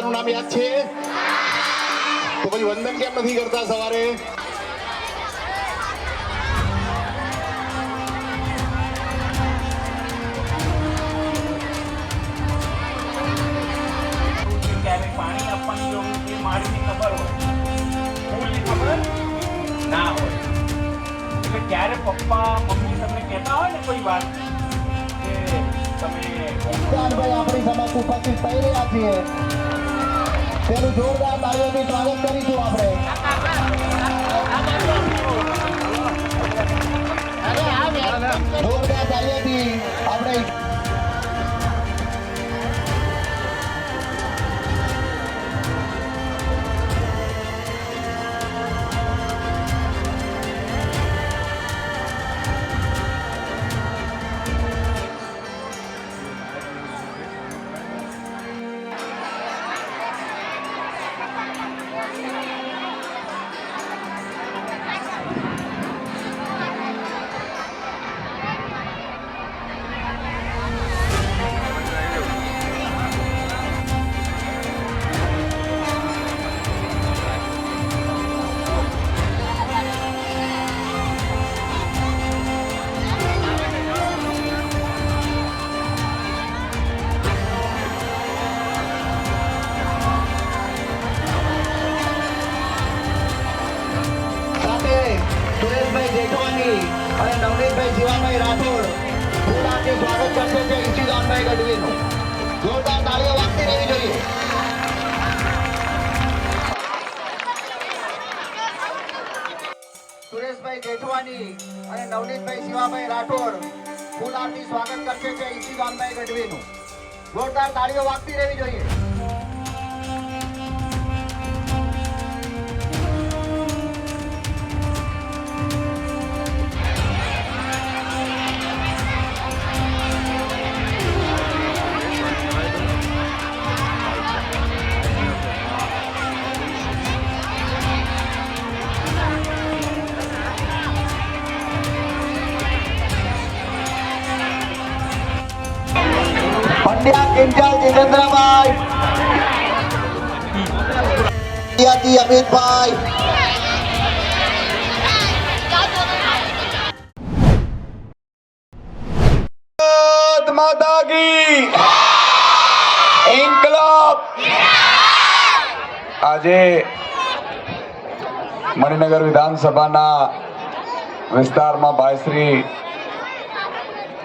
તમને બધાને તમારા માતા પિતાનું નામ યાદ છે? તો પછી વંદન કેમ નથી કરતા સવારે? ના હોય. એટલે ક્યારે પપ્પા મમ્મી તમને કહેતા હોય ને કોઈ વાત કે તમે આપણી સમક્ષ ઉપસ્થિત થઈ રહ્યા છીએ. તેનું જોરદાર તાળીઓથી સ્વાગત કરીશું આપણે. જોરદાર તાળીઓથી આપણે અને નવનીતભાઈ શિવાભાઈ રાઠોડ. ફૂલ આપી સ્વાગત કરશે છે ઈશિદાનભાઈ ગઢવીનું. જોરદાર તાળીઓ વાગતી રહેવી જોઈએ. સુરેશભાઈ જેઠવાની અને નવનીતભાઈ શિવાભાઈ રાઠોડ ફૂલ સ્વાગત કરશે છે ઈશિદાનભાઈ ગઢવીનું. જોરદાર તાળીઓ વાગતી રહેવી જોઈએ. યાદી અમિતભાઈ માતા કી ઇન્કલાબ આજે મણિનગર વિધાનસભાના વિસ્તારમાં ભાઈ શ્રી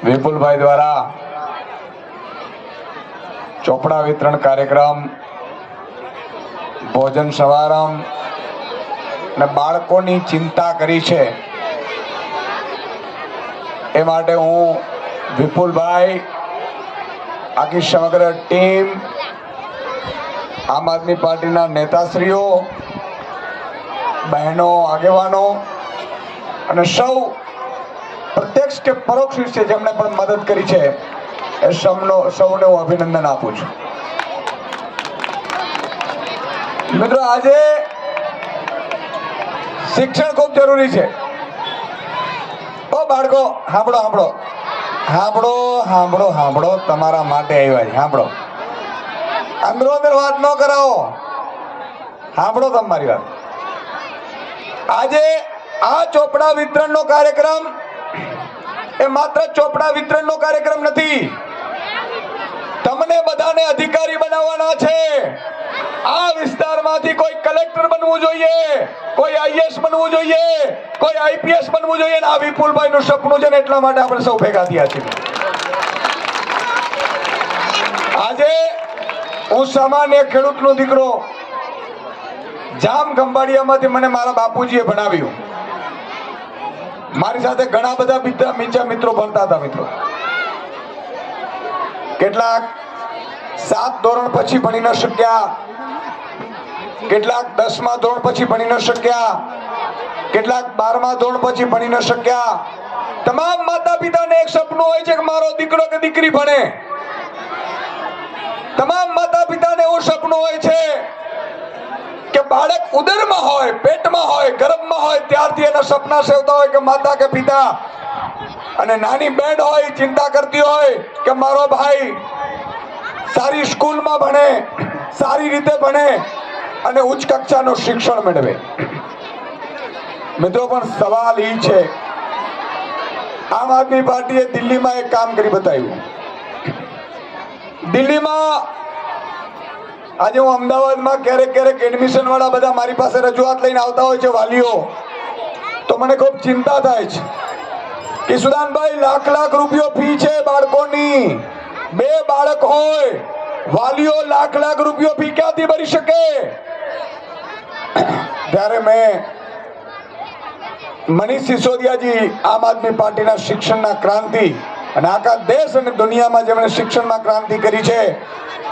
વિપુલભાઈ દ્વારા ચોપડા વિતરણ કાર્યક્રમ ભોજન સમારંભ અને બાળકોની ચિંતા કરી છે. એ માટે હું વિપુલભાઈ, આખી સમગ્ર ટીમ, આમ આદમી પાર્ટીના નેતાશ્રીઓ, બહેનો, આગેવાનો અને સૌ પ્રત્યક્ષ કે પરોક્ષ રીતે જેમણે પણ મદદ કરી છે, એ સૌનો સૌને હું અભિનંદન આપું છું. મિત્રો, આજે શિક્ષણ ખૂબ જરૂરી છે. ઓ બાળકો સાંભળો સાંભળો સાંભળો સાંભળો સાંભળો તમારા માટે આવ્યા સાંભળો અંદરો અંદર વાત ન કરાવો. સાંભળો તમારી વાત. આજે આ ચોપડા વિતરણનો કાર્યક્રમ એ માત્ર ચોપડા વિતરણનો કાર્યક્રમ નથી. તમને બધાને અધિકારી બનાવવાના છે. આ વિસ્તારમાંથી કોઈ કલેક્ટર બનવું જોઈએ, કોઈ આઈએસ બનવું જોઈએ, કોઈ આઈપીએસ બનવું જોઈએ આ વિપુલભાઈ નું સપનું છે ને એટલા માટે આપણે સૌ ભેગા થયા છીએ. આજે હું સામાન્ય ખેડૂતનો દીકરો જામ ગંબાડિયામાંથી મને મારા બાપુજીએ ભણાવ્યું. મારી સાથે ઘણા બધા બીજા મિત્રો ભણતા હતા મિત્રો. કેટલાક સાત ધોરણ પછી ભણી ન શક્યા. કેટલાક દસમા ધોરણ પછી ભણી ન શક્યા. કેટલાક બારમા ધોરણ પછી ભણી ન શક્યા. તમામ માતા પિતાને એક સપનું હોય છે કે મારો દીકરો કે દીકરી ભણે. તમામ માતા પિતાને એવું સપનું હોય છે કે બાળક ઉદરમાં હોય, પેટમાં હોય ગર્ભમાં હોય, ત્યારથી એના સપના સેવતા હોય કે માતા કે પિતા. અને નાની બેન હોય, ચિંતા કરતી હોય કે મારો ભાઈ સારી સ્કૂલમાં ભણે, સારી રીતે ભણે અને ઉચ્ચ કક્ષાનું શિક્ષણ મેળવે. મિત્રો, પણ સવાલ એ છે, આમ આદમી પાર્ટીએ દિલ્હીમાં એક કામ કરી બતાવ્યું. દિલ્હીમાં આજે હું અમદાવાદમાં ક્યારેક ક્યારેક એડમિશન વાળા બધા મારી પાસે રજૂઆત લઈને આવતા હોય છે વાલીઓ, તો મને ખૂબ ચિંતા થાય છે કે સુદાનભાઈ, લાખ લાખ રૂપિયો ફી છે બાળકોની. બે બાળક હોય, વાલીઓ લાખ લાખ રૂપિયો ફી ભરી શકે. ત્યારે મેં મનીષ સિસોદિયાજી આમ આદમી પાર્ટીના શિક્ષણના ક્રાંતિ અને આખા દેશ અને દુનિયામાં જેમણે શિક્ષણમાં ક્રાંતિ કરી છે,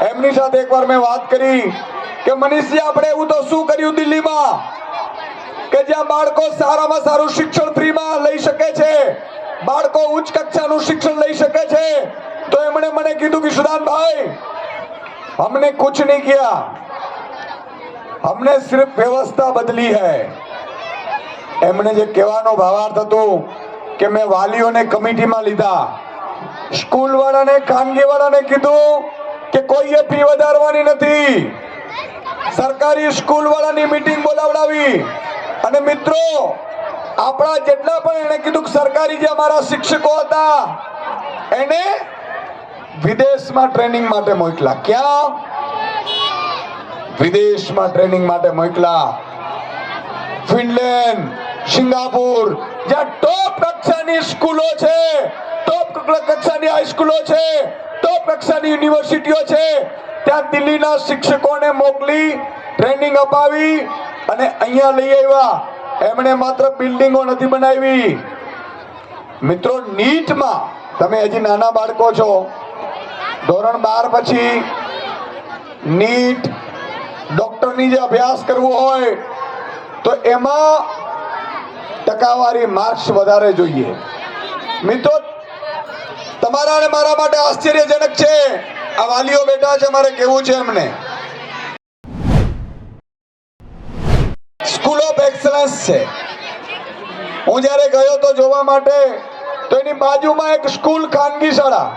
એમની સાથે એકવાર મેં વાત કરી કે મનીષજી, આપણે એવું તો શું કર્યું દિલ્હીમાં? કે જ્યાં બાળકો સારામાં સારું શિક્ષણ ફ્રીમાં લઈ શકે છે? બાળકો ઉચ્ચ કક્ષાનું શિક્ષણ લઈ શકે છે તો એમણે મને કીધું કે સુદાનભાઈ हमने कुछ नहीं किया हमने सिर्फ व्यवस्था बदली है એમણે જે કહેવાનો ભાવાર્થ હતો કે મેં વાલીઓને કમિટીમાં લીધા સ્કૂલ વાળાને ખાનગી વાળાને કીધું કે કોઈએ ફી વધારવાની નથી સરકારી સ્કૂલ વાળાની મીટિંગ બોલાવડાવી અને મિત્રો આપણા જેટલા પણ એને કીધું સરકારી જે અમારા શિક્ષકો હતા, એને વિદેશમાં ટ્રેનિંગ માટે મોકલા. ક્યાં? વિદેશમાં ટ્રેનિંગ માટે મોકલા. ફિનલેન્ડ, સિંગાપુર, જ્યાં ટોપ કક્ષાની સ્કૂલો છે, ટોપ કક્ષાની હાઈસ્કૂલો છે, ટોપ કક્ષાની યુનિવર્સિટીઓ છે, ત્યાં દિલ્હીના શિક્ષકોને મોકલી, ટ્રેનિંગ અપાવી અને અહીંયા લઈ આવ્યા. એમણે માત્ર બિલ્ડિંગો નથી બનાવી. મિત્રો, નીટમાં તમે હજી નાના બાળકો છો. ધોરણ બાર પછી નીટ ડોક્ટરની જે અભ્યાસ કરવો હોય, તો એમાં ટકાવારી માર્ક્સ વધારે જોઈએ. મિત્રો, તમારા અને મારા માટે આશ્ચર્યજનક છે. આ વાલીઓ બેઠા છે, મારે કેવું છે એમને. સ્કૂલ છે. હું જ્યારે ગયો તો જોવા માટે, તો એની બાજુમાં એક સ્કૂલ ખાનગી શાળા.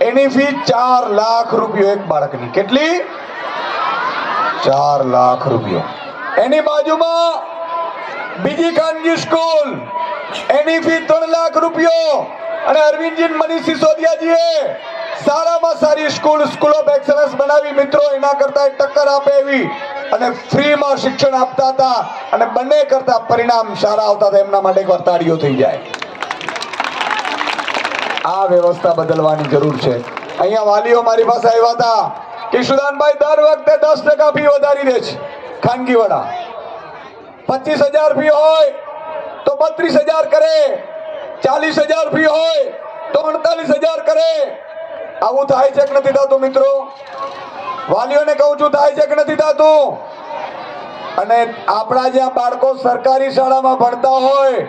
એની ફી ચાર લાખ રૂપિયો એક બાળકની. કેટલી? ચાર લાખ રૂપિયો. એની બાજુમાં બીજી ખાનગી સ્કૂલ. એની ફી ત્રણ લાખ રૂપિયો. અને અરવિંદજી મનીષ સિસોદિયાજીએ સારામાં સારી સ્કૂલ સ્કૂલ ઓફ એક્સલન્સ બનાવી. મિત્રો, એના કરતા ટક્કર આપે એવી અને ફ્રીમાં શિક્ષણ આપતા હતા અને બંને કરતા પરિણામ સારા આવતા હતા. એમના માટે એકવાર તાળીઓ થઈ જાય. આ વ્યવસ્થા બદલવાની જરૂર છે. અહીંયા વાલીઓ મારી પાસે આવ્યા હતા કે, સુદાનભાઈ, દર વખતે દસ ટકા ફી વધારી દે છે ખાનગી વાળા પચીસ હજાર ફી હોય તો બત્રીસ હજાર કરે. ચાલીસ હજાર ફી હોય તો અડતાલીસ હજાર કરે. આવું થાય છે કે નથી થતું મિત્રો? વાલીઓને કહું છું, થાય છે કે નથી થતું? અને આપણા જ્યાં બાળકો સરકારી શાળામાં ભણતા હોય,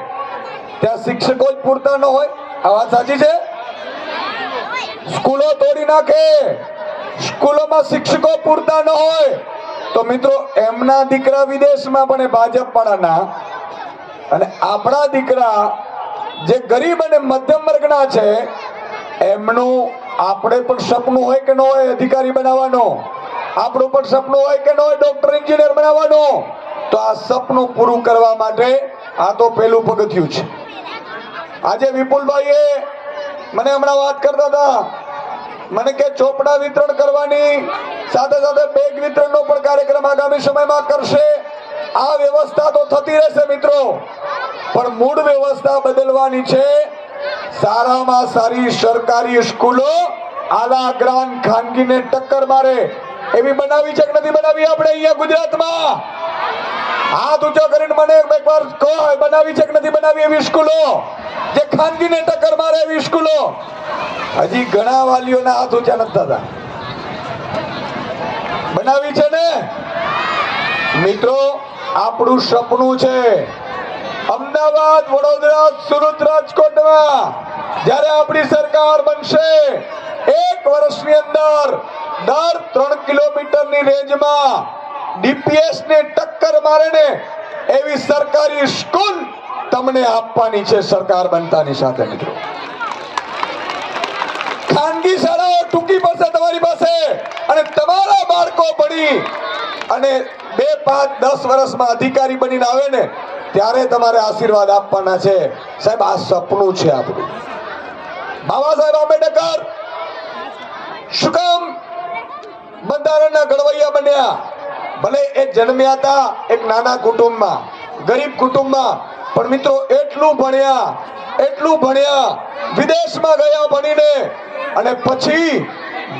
ત્યાં શિક્ષકો જ પૂરતા ન હોય. આ વાત સાચી છે? સ્કૂલો તોડી નાખે. સ્કૂલોમાં શિક્ષકો પૂરતા ન હોય. તો મિત્રો, એમના દીકરા વિદેશમાં પણ ભાજપ વાળાના અને આપણા દીકરા જે ગરીબ અને મધ્યમ વર્ગના છે એમનું આપણે પણ સપનું હોય કે ન હોય અધિકારી બનાવવાનો? આપણું પણ સપનું હોય કે ન હોય ડોક્ટર, એન્જિનિયર બનાવવાનો? તો આ સપનું પૂરું કરવા માટે આ તો પેલું પગથિયું છે. આજે વિપુલભાઈએ મને હમણાં વાત કરતા હતા. મને કે ચોપડા વિતરણ કરવાની, સાથે સાથે બેગ વિતરણનો પણ કાર્યક્રમ આગામી સમયમાં કરશે. આ વ્યવસ્થા તો થતી રહેશે મિત્રો. પણ મૂળ વ્યવસ્થા બદલવાની છે. સારામાં સારી સરકારી સ્કૂલો, આલા ગ્રાન ખાનગીને ટક્કર મારે. એવી બનાવી છે કે નથી બનાવી આપણે અહીંયા ગુજરાતમાં? હાથ ઊંચો કરીને મને એકવાર કહો, બનાવી છે કે નથી બનાવી એવી સ્કૂલો? જે ખાનગીને ટક્કર મારે એવી સ્કૂલો? હજી ઘણા વાલીઓના હાથ ઊંચા નથી થતા. બનાવી છે ને? મિત્રો, આપણું સપનું છે અમદાવાદ વડોદરા સુરત રાજકોટમાં. જ્યારે આપણી સરકાર બનશે, એક વર્ષની અંદર દર ત્રણ કિલોમીટરની રેન્જમાં ડીપીએસ ને ટક્કર મારે ને એવી સરકારી સ્કૂલ તમને આપવાની છે, સરકાર બનતાની સાથે મિત્રો. ખાનગી શાળાઓ ટૂંકી પડશે તમારી પાસે અને તમારા બાળકો ભણી અને બે, પાંચ, દસ વર્ષમાં અધિકારી બનીને આવે ને, ત્યારે તમારે આશીર્વાદ આપવાના છે. સાહેબ, આ સપનું છે આપણું. બાબા સાહેબ આંબેડકર. શું કામ? બંધારણના ઘડવૈયા બન્યા. ભલે એ જન્મ્યા હતા એક નાના કુટુંબમાં, ગરીબ કુટુંબમાં, પણ મિત્રો એટલું ભણ્યા એટલું ભણ્યા, વિદેશમાં ગયા ભણીને. અને પછી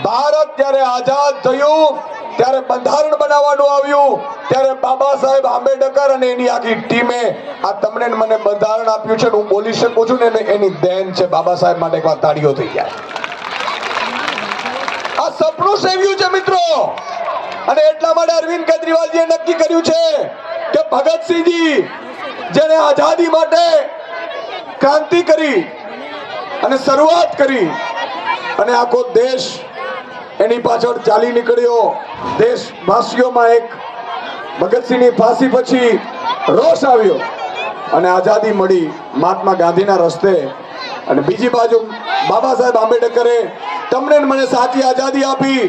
ભારત જ્યારે આઝાદ થયું ત્યારે બંધારણ બનાવવાનું આવ્યું. ત્યારે બાબા સાહેબ આંબેડકર અને એની આખી ટીમે આ તમને મને બંધારણ આપ્યું છે હું બોલી શકું છું ને એની દેન છે. બાબા સાહેબ માટે એકવાર તાળીઓ થઈ જાય આ સપનું સેવ્યું છે મિત્રો. અને એટલા માટે અરવિંદ કેજરીવાલજીએ નક્કી કર્યું છે કે ભગતસિંહજી જેને આઝાદી માટે ક્રાંતિ કરી અને શરૂઆત કરી અને આખો દેશ એની પાછળ ચાલી નીકળ્યો દેશવાસીઓમાં એક ભગતસિંહની ફાંસી પછી રોષ આવ્યો અને આઝાદી મળી મહાત્મા ગાંધીના રસ્તે. અને બીજી બાજુ બાબા સાહેબ આંબેડકરે તમને મને સાચી આઝાદી આપી,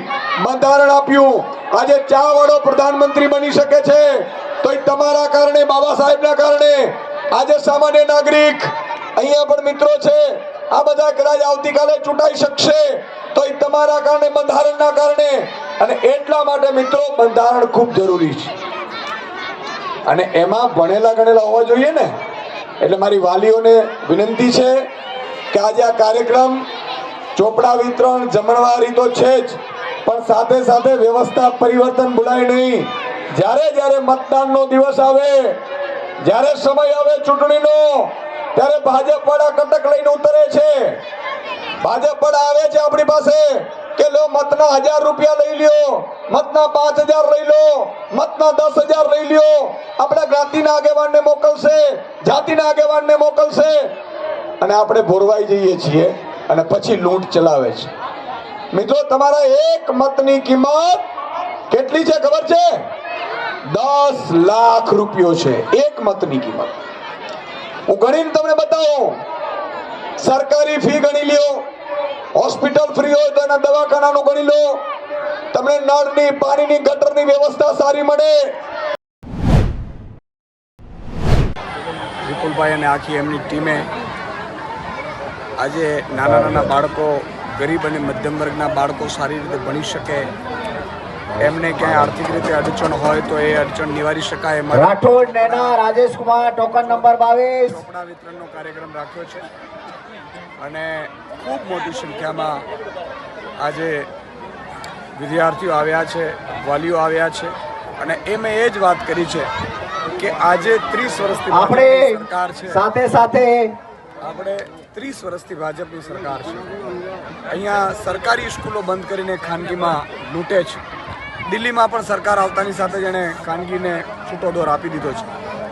બંધારણ આપ્યું. આજે ચા વાળો પ્રધાનમંત્રી બની શકે છે. તો તમારા કારણે, બાબા સાહેબના કારણે આજે સામાન્ય નાગરિક અહીંયા પણ મિત્રો છે. આ બધા કદાચ આવતીકાલે ચૂંટાઈ શકશે. તો એ તમારા કારણે, બંધારણના કારણે. અને એટલા માટે મિત્રો, બંધારણ ખૂબ જરૂરી છે. અને એમાં ભણેલા ગણેલા હોવા જોઈએ ને. એટલે મારી વાલીઓને વિનંતી છે કે આજે આ કાર્યક્રમ ચોપડા વિતરણ, જમણવારી તો છે જ, પણ સાથે સાથે વ્યવસ્થા પરિવર્તન ભૂલાય નહીં. જ્યારે જ્યારે મતદાનનો દિવસ આવે, જ્યારે સમય આવે ચૂંટણીનો, ત્યારે ભાજપ વાળા કટક લઈને ઉતરે છે. ભાજપ પણ આવે છે આપણી પાસે. કે લો, મતના હજાર રૂપિયા લઈ લ્યો, મતના પાંચ હજાર લઈ લો, મતના દસ હજાર લઈ લ્યો. આપણા જ્ઞાતિના આગેવાનને મોકલશે, જાતિના આગેવાનને મોકલશે. અને આપણે ભોરવાઈ જઈએ છીએ અને પછી લૂંટ ચલાવે છે. મિત્રો, તમારા એક મતની કિંમત કેટલી છે ખબર છે? દસ લાખ રૂપિયો છે. એક મતની કિંમત. હું ગણીને તમને બતાવું. સરકારી ફી ગણી લ્યો હોસ્પિટલ ફ્રી હોય તો એના દવાખાનાનું ગણી લો. તમને નળની પાણીની ગટરની વ્યવસ્થા સારી મળે. વિપુલભાઈ અને આખી એમની ટીમે આજે નાના નાના બાળકો ગરીબ અને મધ્યમ વર્ગના બાળકો સારી રીતે ભણી શકે. એમને ક્યાંય આર્થિક રીતે અડચણ હોય તો એ અડચણ નિવારી શકાય. એ રાઠોડ નેના રાજેશ કુમાર ટોકન નંબર બાવીસ. વિતરણનો કાર્યક્રમ રાખ્યો છે. અને ખૂબ મોટી સંખ્યામાં આજે વિદ્યાર્થીઓ આવ્યા છે વાલીઓ આવ્યા છે. અને એ મેં એ જ વાત કરી છે કે આજે ત્રીસ વર્ષથી આપણે સરકાર છે. સાથે સાથે આપણે ત્રીસ વર્ષથી ભાજપની સરકાર છે. અહીંયા સરકારી સ્કૂલો બંધ કરીને ખાનગીમાં લૂંટે છે. દિલ્હીમાં પણ સરકાર આવતાની સાથે જ એણે ખાનગીને છૂટો દોર આપી દીધો છે.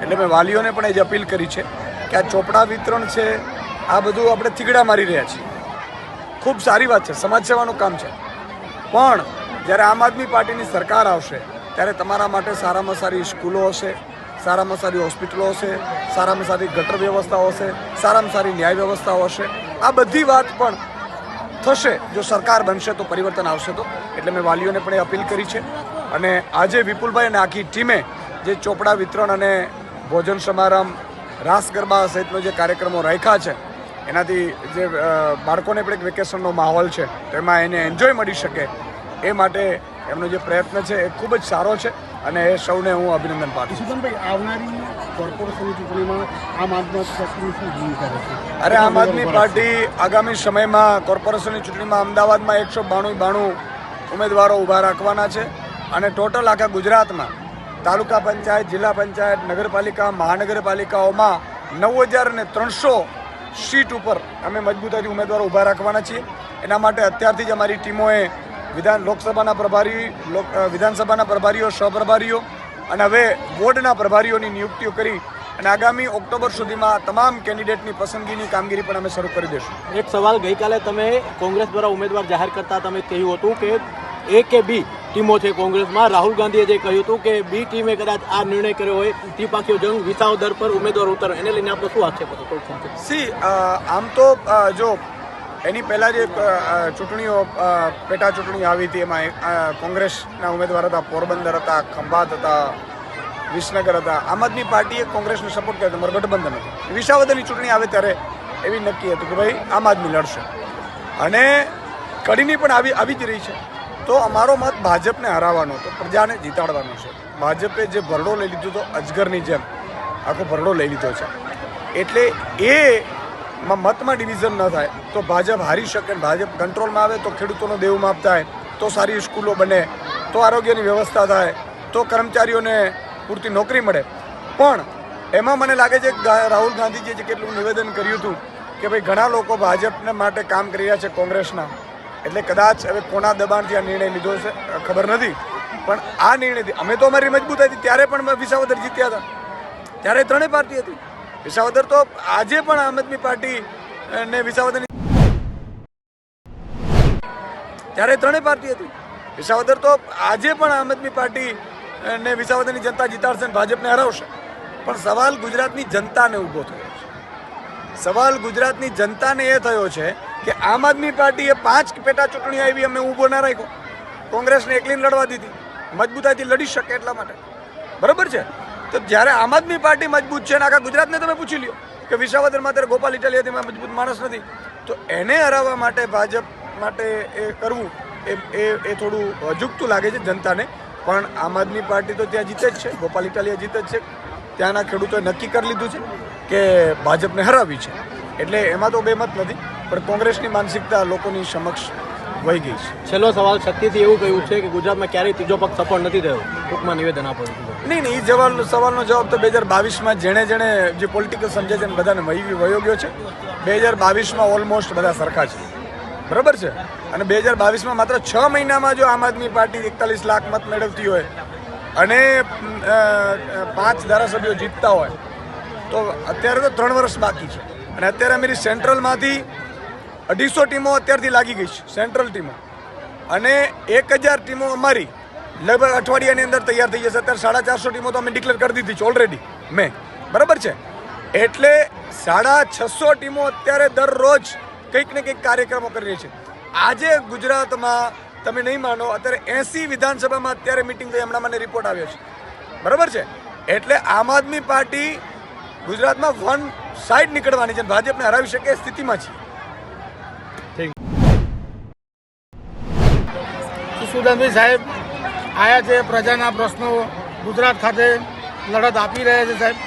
એટલે મેં વાલીઓને પણ એ જ અપીલ કરી છે કે આ ચોપડા વિતરણ છે આ બધું આપણે થીગડા મારી રહ્યા છીએ. ખૂબ સારી વાત છે સમાજ સેવાનું કામ છે. પણ જ્યારે આમ આદમી પાર્ટીની સરકાર આવશે, ત્યારે તમારા માટે સારામાં સારી સ્કૂલો હશે, સારામાં સારી હોસ્પિટલો હશે, સારામાં સારી ગટર વ્યવસ્થાઓ હશે, સારામાં સારી ન્યાય વ્યવસ્થાઓ હશે. આ બધી વાત પણ થશે, જો સરકાર બનશે તો, પરિવર્તન આવશે તો. એટલે મેં વાલીઓને પણ એ અપીલ કરી છે. અને આજે વિપુલભાઈ અને આખી ટીમે જે ચોપડા વિતરણ અને ભોજન સમારંભ રાસ ગરબા સહિતનો જે કાર્યક્રમો રાખ્યા છે એનાથી જે બાળકોને પણ એક વેકેશનનો માહોલ છે તો એમાં એને એન્જોય મળી શકે. એ માટે એમનો જે પ્રયત્ન છે એ ખૂબ જ સારો છે અને એ સૌને હું અભિનંદન પાઠવું છું. આવનારી કોર્પોરેશનની ચૂંટણીમાં આમ આદમી પાર્ટીની શું ભૂમિકા રહેશે અરે આમ આદમી પાર્ટી આગામી સમયમાં કોર્પોરેશનની ચૂંટણીમાં અમદાવાદમાં એકસો બાણું બાણું ઉમેદવારો ઊભા રાખવાના છે અને ટોટલ આખા ગુજરાતમાં તાલુકા પંચાયત જિલ્લા પંચાયત નગરપાલિકા મહાનગરપાલિકાઓમાં નવ હજાર ને ત્રણસો સીટ ઉપર અમે મજબૂતાઈથી ઉમેદવારો ઊભા રાખવાના છીએ એના માટે અત્યારથી જ અમારી ટીમોએ વિધાન લોકસભાના પ્રભારી વિધાનસભાના પ્રભારીઓ સહપ્રભારીઓ અને હવે વોર્ડના પ્રભારીઓની નિયુક્તિઓ કરી અને આગામી ઓક્ટોબર સુધીમાં તમામ કેન્ડિડેટની પસંદગીની કામગીરી પણ અમે શરૂ કરી દઈશું એક સવાલ ગઈકાલે તમે કોંગ્રેસ દ્વારા ઉમેદવાર જાહેર કરતા તમે કહ્યું હતું કે એ કે બી ટીમો છે કોંગ્રેસમાં. રાહુલ ગાંધીએ જે કહ્યું હતું કે બી ટીમે કદાચ આ નિર્ણય કર્યો હોય ત્રિપાંખીઓ જંગ વિસાવ દર પર ઉમેદવાર ઉતર. એને લઈને આપણો શું આક્ષેપ હતો. સી આમ તો જો, એની પહેલાં જે ચૂંટણીઓ પેટા ચૂંટણી આવી હતી, એમાં કોંગ્રેસના ઉમેદવાર હતા, પોરબંદર હતા, ખંભાત હતા, વિસનગર હતા. આમ આદમી પાર્ટીએ કોંગ્રેસને સપોર્ટ કર્યો તમારું મારું ગઠબંધન હતું વિસાવદરની ચૂંટણી આવે ત્યારે એવી નક્કી હતું કે ભાઈ, આમ આદમી લડશે. અને કડીની પણ આવી આવી જ રહી છે. તો અમારો મત ભાજપને હરાવવાનો હતો, પ્રજાને જીતાડવાનો છે. ભાજપે જે ભરડો લઈ લીધો હતો અજગરની જેમ આખો ભરડો લઈ લીધો છે. એટલે એ મતમાં ડિવિઝન ન થાય, તો ભાજપ હારી શકે ભાજપ કંટ્રોલમાં આવે તો ખેડૂતોનો દેવું માપ થાય, તો સારી સ્કૂલો બને, તો આરોગ્યની વ્યવસ્થા થાય, તો કર્મચારીઓને પૂરતી નોકરી મળે. પણ એમાં મને લાગે છે રાહુલ ગાંધીજીએ જે કેટલું નિવેદન કર્યું હતું કે ભાઈ ઘણા લોકો ભાજપને માટે કામ કરી રહ્યા છે કોંગ્રેસના એટલે કદાચ હવે કોના દબાણથી આ નિર્ણય લીધો છે ખબર નથી. પણ આ નિર્ણયથી, અમે તો અમારી મજબૂત હતી, ત્યારે પણ વિસાવદર જીત્યા હતા. ત્યારે ત્રણેય પાર્ટી હતી. વિસાવદર તો આજે પણ આમ આદમી પાર્ટી ને વિસાવદર ત્યારે ત્રણેય પાર્ટી હતી. વિસાવદર તો આજે પણ આમ આદમી પાર્ટી ને વિસાવદરની જનતા જીતાડશે અને ભાજપને હરાવશે. પણ સવાલ ગુજરાતની જનતાને ઊભો થયો. સવાલ ગુજરાતની જનતાને એ થયો છે કે આમ આદમી પાર્ટીએ પાંચ પેટા ચૂંટણી આવી અમે ઊભો ના રાખ્યો. કોંગ્રેસને એકલીને લડવા દીધી. મજબૂતાઈથી લડી શકે એટલા માટે. બરાબર છે? તો જ્યારે આમ આદમી પાર્ટી મજબૂત છે અને આખા ગુજરાતને તમે પૂછી લ્યો કે વિસાવદરમાં અત્યારે ગોપાલ ઇટાલિયાથી મજબૂત માણસ નથી, તો એને હરાવવા માટે ભાજપ માટે એ કરવું એ એ એ થોડું અજુગતું લાગે છે જનતાને. પણ આમ આદમી પાર્ટી તો ત્યાં જીતે જ છે, ગોપાલ ઇટાલિયા જીતે જ છે. ત્યાંના ખેડૂતોએ નક્કી કરી લીધું છે. કે ભાજપને હરાવી છે. એટલે એમાં તો બે મત નથી પણ કોંગ્રેસની માનસિકતા લોકોની સમક્ષ વહી ગઈ છે. છેલ્લો સવાલ શક્તિથી એવું કહ્યું છે કે ગુજરાતમાં ક્યારેય ત્રીજો પક્ષ સફળ નથી થયો. ટૂંકમાં નિવેદન આપો નહીં નહીં એ જવાબ સવાલનો જવાબ તો બે હજાર બાવીસમાં જેણે જેણે જે પોલિટિકલ સમજે છે બધાને વહી વયો ગયો છે. બે હજાર બાવીસમાં ઓલમોસ્ટ બધા સરખા છે. બરાબર છે? અને બે હજાર બાવીસમાં માત્ર છ મહિનામાં જો આમ આદમી પાર્ટી એકતાલીસ લાખ મત મેળવતી હોય અને પાંચ ધારાસભ્યો જીતતા હોય તો અત્યારે તો ત્રણ વર્ષ બાકી છે. અને અત્યારે અમારી સેન્ટ્રલમાંથી અઢીસો ટીમો અત્યારથી લાગી ગઈ છે, સેન્ટ્રલ ટીમો. અને એક હજાર ટીમો અમારી લગભગ અઠવાડિયાની અંદર તૈયાર થઈ જશે. અત્યારે સાડા ચારસો ટીમો તો અમે ડિક્લેર કરી દીધી છે ઓલરેડી મેં. બરાબર છે? એટલે સાડા છસો ટીમો અત્યારે દરરોજ કંઈક ને કંઈક કાર્યક્રમો કરી રહી છે. આજે ગુજરાતમાં, તમે નહીં માનો, અત્યારે એસી વિધાનસભામાં અત્યારે મિટિંગ થઈ, હમણાં મને રિપોર્ટ આવ્યો છે. બરાબર છે? એટલે આમ આદમી પાર્ટી ગુજરાતમાં વન સાઈડ નીકળવાની છે ભાજપને હરાવી શકે સ્થિતિમાં છે. સુદાનભાઈ સાહેબ, આયા છે પ્રજાના પ્રશ્નો. ગુજરાત ખાતે લડત આપી રહ્યા છે સાહેબ.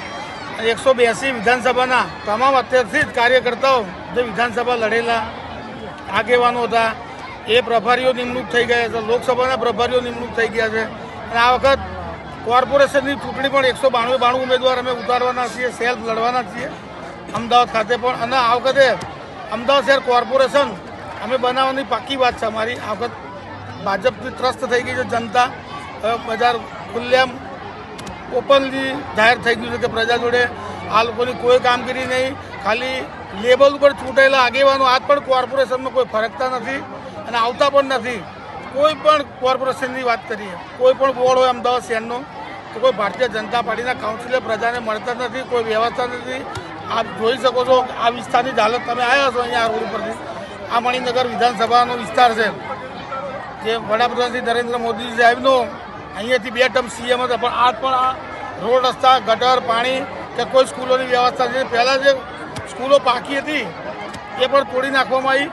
એકસો બ્યાસી વિધાનસભાના તમામ અત્યારથી જ કાર્યકર્તાઓ જે વિધાનસભા લડેલા આગેવાનો હતા, એ પ્રભારીઓ નિમણૂક થઈ ગયા છે, લોકસભાના પ્રભારીઓ નિમણૂક થઈ ગયા છે. અને આ વખત કોર્પોરેશનની ચૂંટણી પણ એકસો બાણું બાણું ઉમેદવાર અમે ઉતારવાના છીએ, સેલ્ફ લડવાના છીએ, અમદાવાદ ખાતે પણ. અને આ વખતે અમદાવાદ શહેર કોર્પોરેશન, અમે બનાવવાની પાકી વાત છે અમારી. આ વખત ભાજપથી ત્રસ્ત થઈ ગઈ છે જનતા. બજાર ખુલ્લેમ ઓપનલી જાહેર થઈ ગયું છે કે પ્રજા જોડે આ લોકોની કોઈ કામગીરી નહીં. ખાલી લેબલ ઉપર ચૂંટાયેલા આગેવાનો, આજ પણ કોર્પોરેશનમાં કોઈ ફરકતા નથી અને આવતા પણ નથી. કોઈ પણ કોર્પોરેશનની વાત કરીએ, કોઈ પણ બોર્ડ હોય અમદાવાદ શહેરનો તો કોઈ ભારતીય જનતા પાર્ટીના કાઉન્સિલર પ્રજાને મળતા નથી, કોઈ વ્યવસ્થા નથી. આપ જોઈ શકો છો આ વિસ્તારની હાલત. તમે આવ્યા છો અહીંયા રોડ ઉપરથી. આ મણિનગર વિધાનસભાનો વિસ્તાર છે. જે વડાપ્રધાન શ્રી નરેન્દ્ર મોદી સાહેબનો અહીંયાથી બે ટર્મ સીએમ હતા, પણ આજ પણ આ રોડ, રસ્તા, ગટર, પાણી કે કોઈ સ્કૂલોની વ્યવસ્થા છે પહેલાં જે સ્કૂલો પાકી હતી, એ પણ તોડી નાખવામાં આવી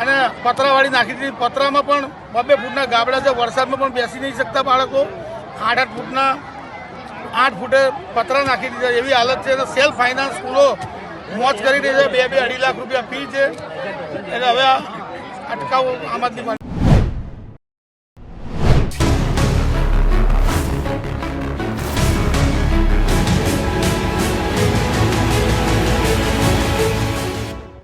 અને પતરાવાળી નાખી દીધી. પતરામાં પણ બબે ફૂટના ગાબડા છે. વરસાદમાં પણ બેસી નહીં શકતા બાળકો. આઠ આઠ ફૂટના, આઠ ફૂટે પતરા નાખી દીધા. એવી હાલત છે. સેલ્ફ ફાઇનાન્સ સ્કૂલો મોજ કરી રહી છે. બે બે અઢી લાખ રૂપિયા ફી છે. એટલે હવે આ અટકાવો આમ આદમી